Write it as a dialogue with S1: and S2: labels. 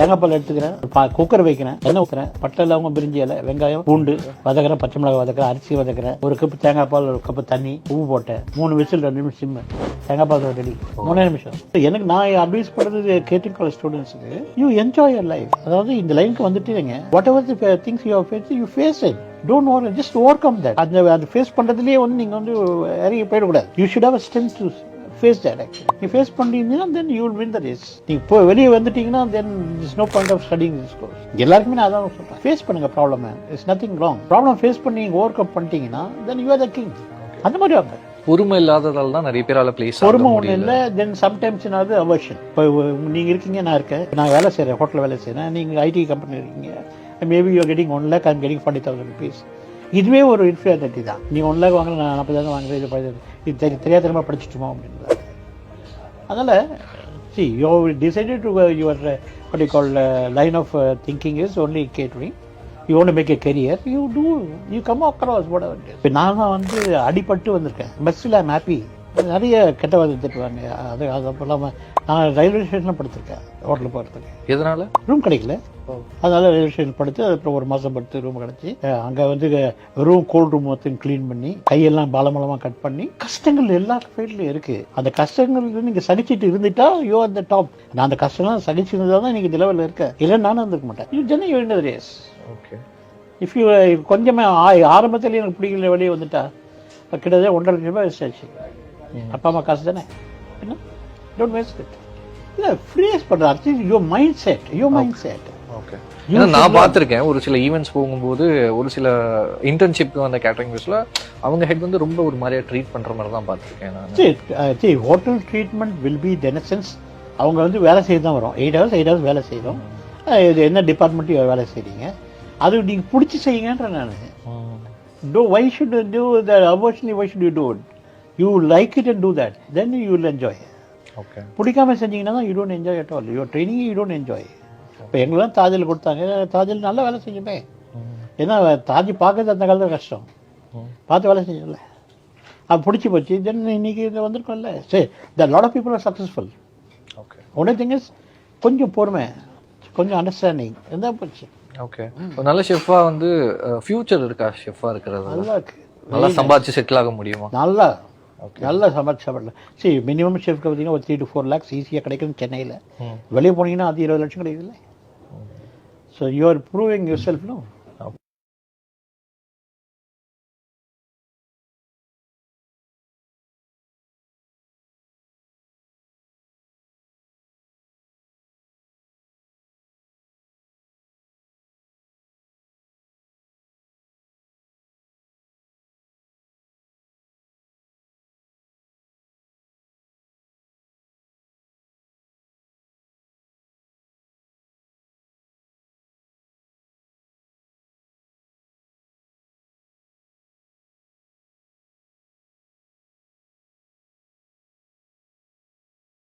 S1: தேங்காய் பால் எடுத்துக்கிறேன் குக்கர் வைக்கிறேன் எண்ணெய் ஊற்றுறேன் பட்டை இல்லாமல் பிரிஞ்சி இலை வெங்காயம் பூண்டு வதக்கிறேன் பச்சை மிளகாய் வதக்கிறேன் அரிசி வதக்கிறேன். ஒரு கப்பு தேங்காய் பால் ஒரு கப்பு தண்ணி உப்பு போட்டேன். மூணு விசில் ரெண்டு நிமிஷம் சிம்மு. தேங்காய் பால் ரெடி. மூணே நிமிஷம். எனக்கு நான் அட்வைஸ் பண்ணுறது கேட்டிங் காலேஜ் ஸ்டூடெண்ட்ஸுக்கு யூ என்ஜாய் யர் லைஃப் அதாவது இந்த லைனுக்கு வந்துட்டீங்க whatever things you face you face it don't over just overcome that அந்த அது ஃபேஸ் பண்ணுறதுலேயே வந்து நீங்கள் வந்து இறங்கி போயிடக்கூடாது. You should have strength to face that actually நீ ஃபேஸ் பண்ணிட்டீங்கன்னா then you will win the race நீ இப்போ வெளியே வந்துட்டீங்கன்னா then is no point of studying this course எல்லாருக்குமே நான் அதான் சொல்கிறேன் ஃபேஸ் பண்ணுங்க problem it's nothing wrong problem face பண்ணி ஓவர் கம் பண்ணிட்டீங்கன்னா then you are the king அந்த மாதிரி வாங்க.
S2: பொறுமை இல்லாததால தான் நிறைய பேரால பிளேஸ்
S1: பொறுமை ஒன்றும் இல்லை. தென் சம்டைம்ஸ் அது அவர்ஷன் இப்போ நீங்கள் இருக்கீங்க நான் இருக்கேன். நான் வேலை செய்கிறேன் ஹோட்டலில் வேலை செய்கிறேன் நீங்கள் ஐடி கம்பெனி இருக்கீங்க. Maybe you getting one lakh I'm getting forty thousand rupees இதுவே ஒரு இன்ஃபியாரிட்டி தான். நீ ஒன் லேக் வாங்கல நான் நாற்பதாயிரம் வாங்குறேன் இது தெரிய இது. தெரி தெரியாதனமா படிச்சுட்டுமா அப்படின்றது அதனால் see you decided to your what you call uh, line of uh, thinking is only catering. You want to make a career. You do you come across whatever it is. இப்போ நான் தான் வந்து அடிபட்டு வந்திருக்கேன். பஸ்ஸில் ஐம் ஹாப்பி நிறைய கெட்ட வார்த்தை திட்டுவாங்க. அது அது இல்லாமல் நான் ரயில்வே ஸ்டேஷனில் படுத்திருக்கேன் ஹோட்டலில் படுத்திருக்கேன்.
S2: எதனால?
S1: ரூம் கிடைக்கல. அதனால ரயில்வே ஸ்டேஷன் படுத்து அப்புறம் ஒரு மாதம் படுத்து ரூம் கிடச்சி அங்கே வந்து ரூம் கோல்ட் ரூம் மொத்தம் க்ளீன் பண்ணி கையெல்லாம் பாலமலமாக கட் பண்ணி கஷ்டங்கள் எல்லா ஃபீல்ட்லையும் இருக்குது அந்த கஷ்டங்கள் நீங்கள் சகிச்சிட்டு இருந்துட்டா யோ அந்த டாப் நான் அந்த கஷ்டம்லாம் சகிச்சு இருந்தால் தான் நீங்கள் இந்த லெவலில் இருக்க இல்லை நானும் இருந்திருக்க மாட்டேன். யூ ஜென்ன இந்த ரேஸ்
S2: ஓகே
S1: இஃப் யூ கொஞ்சமே ஆ- ஆரம்பத்திலேயே எனக்கு பிடிக்கல வெளியே வந்துட்டா கிட்டத்தட்ட ஒன்றரை லட்சம் ரூபாய் வேஸ்ட் ஆச்சு அப்பா அம்மா காசு தானே? என்ன? டோன்ட் வேஸ்ட் இட் இல்லை ஃப்ரீஸ் பண்ணுற at least your mind set your mind set
S2: okay ஏன்னா நான் பார்த்திருக்கேன் ஒரு சில ஈவெண்ட்ஸ் போகும்போது ஒரு சில இன்டர்ன்ஷிப்க்கு வந்த கேட்டரிங் பஸ்ல அவங்க ஹெட் வந்து ரொம்ப ஒரு மாதிரியா ட்ரீட் பண்ற மாதிரி தான் பார்த்திருக்கேன் நான்.
S1: சரி ஹோட்டல் ட்ரீட்மெண்ட் வில் பி தெனசன்ஸ் அவங்க வந்து வேலை செய்ய தான் வரும். எயிட் ஹவர்ஸ் எயிட் ஹவர்ஸ் வேலை அஹ் இது என்ன டிபார்ட்மெண்ட்டையும் வேலை செய்றீங்க? அது நீங்கள் பிடிச்சி செய்யுங்கன்ற நான். Do why should do the அபோஷனி why should you do it you like it and do that then you will enjoy
S2: okay
S1: பிடிக்காம செஞ்சீங்கன்னா தான் you don't enjoy at all your training you don't enjoy இப்போ எங்களும் தாஜில் கொடுத்தாங்க தாஜில் நல்லா வேலை செஞ்சுமே. ஏன்னா தாஜி பார்க்கறது அந்த காலத்தில் கஷ்டம். பார்த்து வேலை செஞ்சல அது பிடிச்சி போச்சு தென் இன்னைக்கு இது வந்திருக்கோம்ல. சரி the lot of people are successful
S2: okay
S1: only thing is கொஞ்சம் பொறுமை கொஞ்சம் அண்டர்ஸ்டாண்டிங் இருந்தால் போச்சு.
S2: ஓகே நல்ல ஷெஃபா வந்து ஃபியூச்சர் இருக்கா? ஷெஃபா இருக்கிறது.
S1: நல்லா இருக்கு.
S2: நல்லா சம்பாதிச்சு செட்டில் ஆக முடியுமா?
S1: நல்லா. நல்லா சமைச்சு சரி மினிமம் ஷெஃப்க்கு பார்த்தீங்கன்னா ஒரு த்ரீ டு ஃபோர் லேக்ஸ் ஈஸியாக கிடைக்கும் சென்னையில். வெளியே போனீங்கன்னா அது இருபது லட்சம் கிடைக்குதுல்ல. So you are proving yourself no